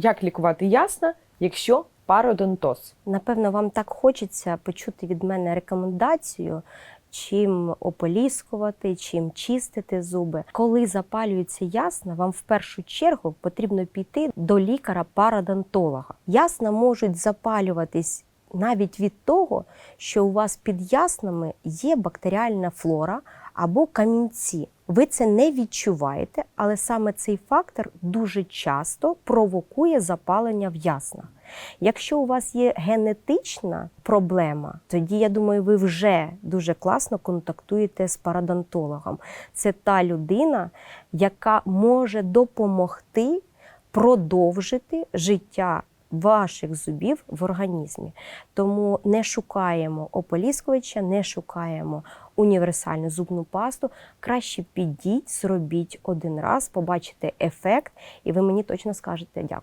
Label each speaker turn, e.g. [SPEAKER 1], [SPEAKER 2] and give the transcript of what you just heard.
[SPEAKER 1] Як лікувати ясна, якщо пародонтоз?
[SPEAKER 2] Напевно, вам так хочеться почути від мене рекомендацію, чим ополіскувати, чим чистити зуби. Коли запалюється ясна, вам в першу чергу потрібно піти до лікаря-пародонтолога. Ясна можуть запалюватись навіть від того, що у вас під яснами є бактеріальна флора або камінці. Ви це не відчуваєте, але саме цей фактор дуже часто провокує запалення в яснах. Якщо у вас є генетична проблема, тоді я думаю, ви вже дуже класно контактуєте з парадонтологом. Це та людина, яка може допомогти продовжити життя ваших зубів в організмі. Тому не шукаємо ополіскувача, не шукаємо універсальну зубну пасту. Краще підіть, зробіть один раз, побачите ефект, і ви мені точно скажете дякую.